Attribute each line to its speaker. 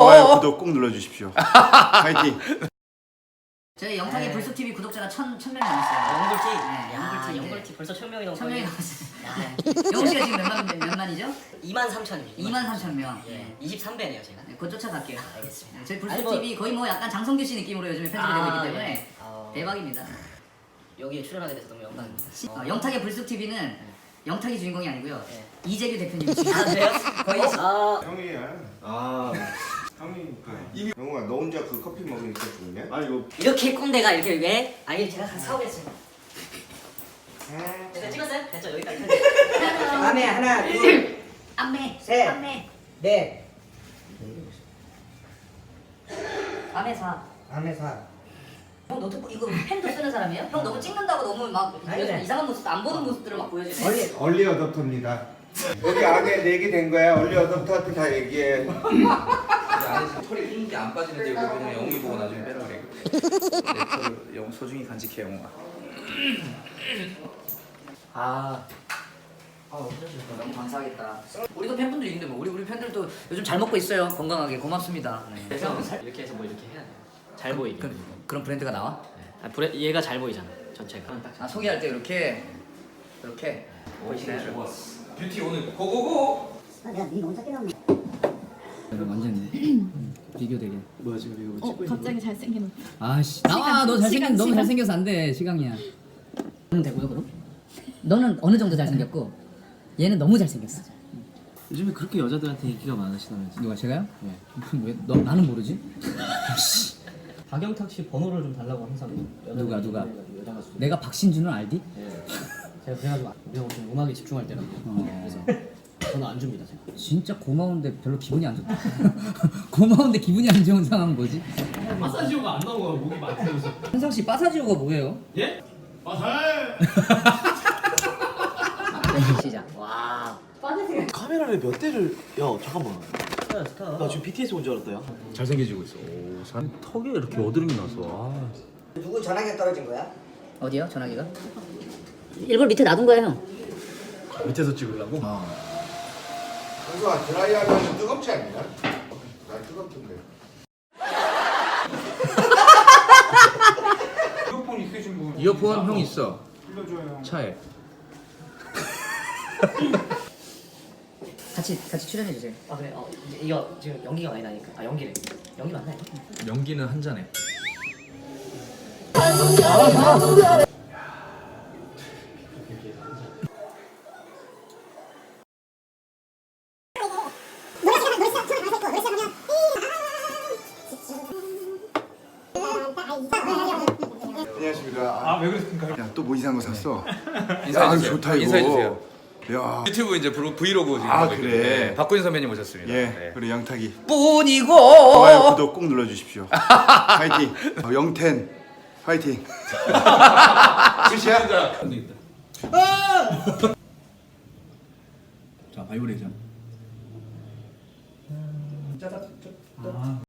Speaker 1: 좋아요 구독 꼭 눌러주십시오. 파이팅.
Speaker 2: 저희 영탁의 불속 TV 구독자가 천, 천 명이 넘었어요.
Speaker 3: 영골티?
Speaker 2: 네,
Speaker 3: 야,
Speaker 2: 영골티,
Speaker 3: 영골티 벌써 천 명이
Speaker 2: 천 명이 넘었어요. 네. 영웅 씨가 지금 몇, 만, 몇 만이죠?
Speaker 3: 2만 3천입니다.
Speaker 2: 2만 3천 명.
Speaker 3: 예, 23배네요 제가.
Speaker 2: 네, 곧 쫓아갈게요.
Speaker 3: 알겠습니다.
Speaker 2: 네, 저희
Speaker 3: 아니,
Speaker 2: 불속
Speaker 3: 뭐-
Speaker 2: TV 거의 뭐 약간 장성규 씨 느낌으로 요즘에 편집이 되고 있기 때문에
Speaker 3: 예. 어,
Speaker 2: 대박입니다.
Speaker 3: 여기에 출연하게 돼서 너무 영광입니다.
Speaker 2: 어, 영탁의 불속 TV는 영탁이 주인공이 아니고요.
Speaker 3: 네.
Speaker 2: 이재규 대표님이 주인공.
Speaker 3: 아 그래요? 거의 아
Speaker 4: 형이야.
Speaker 1: 아
Speaker 4: 형이 이미 영웅아 너 혼자 그 커피 먹으니까 좋냐?
Speaker 1: 아 이거
Speaker 3: 이렇게 꼰대가 이렇게 왜? 아니 제가 사오겠습니다. 됐어요? 찍었어요? 됐죠 여기까지.
Speaker 5: 다음에 하나, 둘,
Speaker 2: 안매.
Speaker 5: 셋.
Speaker 2: 안매.
Speaker 5: 넷.
Speaker 2: 안매 사.
Speaker 5: 다음에 사.
Speaker 2: 형 노트북 이거 펜도 쓰는 사람이에요? 형 너무 찍는다고 너무 막
Speaker 5: 아니,
Speaker 2: 요즘
Speaker 5: 네.
Speaker 2: 이상한 모습 안 보는 모습들을 막 보여주네.
Speaker 5: 얼리.
Speaker 4: 얼리 어댑터입니다. 여기 안에 내기 된 거야. 얼리 어댑터한테 다 얘기해.
Speaker 6: 안에 털이 흰게 안 빠지는데 이거 그냥 영웅이 보고 나중에 빼라 그래. 내 털을 영 소중히 간직해 영웅아.
Speaker 2: 아. 아, 너무 감사하겠다. 우리도 팬분들 있는데 뭐 우리 우리 팬들도 요즘 잘 먹고 있어요. 건강하게 고맙습니다. 네.
Speaker 3: 그래서 이렇게 해서 뭐 이렇게 해야 돼요. 잘 보이게.
Speaker 2: 그, 그런 브랜드가 나와?
Speaker 3: 아, 브레, 얘가 잘 보이잖아. 전체가.
Speaker 2: 아 소개할 때 이렇게 이렇게 보이시나요?
Speaker 6: 뷰티 오늘 고고고.
Speaker 2: 완전 비교되게.
Speaker 7: 어, 갑자기 잘생긴 오빠.
Speaker 2: 아씨 나와 너 잘생긴
Speaker 7: 시간,
Speaker 2: 너무
Speaker 7: 시간.
Speaker 2: 잘생겨서 안돼 시강이야. 너는 되고요 그럼? 너는 어느 정도 잘생겼고 얘는 너무 잘생겼어.
Speaker 8: 요즘에 그렇게 여자들한테 인기가 많으시다면서
Speaker 2: 누가 제가요? 네. 왜? 너 나는 모르지?
Speaker 8: 박영탁 씨 번호를 좀 달라고 항상
Speaker 2: 누가, 누가?
Speaker 8: 그래가지고 여자 가수
Speaker 2: 내가 박신준은 알디?
Speaker 8: 제가 그래가지고 우리가 좀 음악에 집중할 때라고
Speaker 2: 어.
Speaker 8: 그래서 번호 안 줍니다 제가
Speaker 2: 진짜 고마운데 별로 기분이 안 좋다. 고마운데 기분이 안 좋은 상황 뭐지?
Speaker 8: 마사지오가 안 나온 거야 목이 막히면서
Speaker 2: 현상 씨 빠사지오가 뭐예요?
Speaker 8: 예?
Speaker 2: 시작. 와.
Speaker 9: 카메라를 몇 대를 야 잠깐만 나 지금 BTS 온 줄 알았다 야
Speaker 1: 잘생겨지고 있어. 오, 산 턱에 이렇게 어드름이 나서. 아.
Speaker 5: 누구 전화기가 떨어진 거야?
Speaker 2: 어디요? 전화기가? 일부러 밑에 놔둔 거예요. 형.
Speaker 1: 밑에서 찍으려고?
Speaker 4: 형수아 드라이하면 뜨겁지 않냐? 나 뜨겁던데.
Speaker 6: 이어폰 있으신 분.
Speaker 1: 이어폰 형 있어.
Speaker 6: 빌려줘요.
Speaker 1: 차에.
Speaker 2: 같이 같이 출연해 주세요.
Speaker 3: 아 그래. 어 이제 이거 지금 연기가 많이 나니까. 아 연기래. 연기 맞나요?
Speaker 1: 연기는 한 잔에.
Speaker 4: 아,
Speaker 6: 우리가 왜 그랬습니까?
Speaker 4: 야 또 뭐 이상한 거 네. 샀어? 야
Speaker 6: 인사 아,
Speaker 4: 좋다 이거.
Speaker 6: 인사해주세요.
Speaker 4: 야.
Speaker 6: 유튜브 이제 브로- 브이로그 지금
Speaker 4: 아, 그래.
Speaker 6: 네, 박구인 선배님 오셨습니다.
Speaker 4: 예. 네. 그리고
Speaker 2: 양타기.
Speaker 1: 좋아요 구독 꼭 눌러주십시오. 파이팅. 어, 영텐. 파이팅.
Speaker 4: 끝이야? 아!
Speaker 1: 자 바이브레이션 아.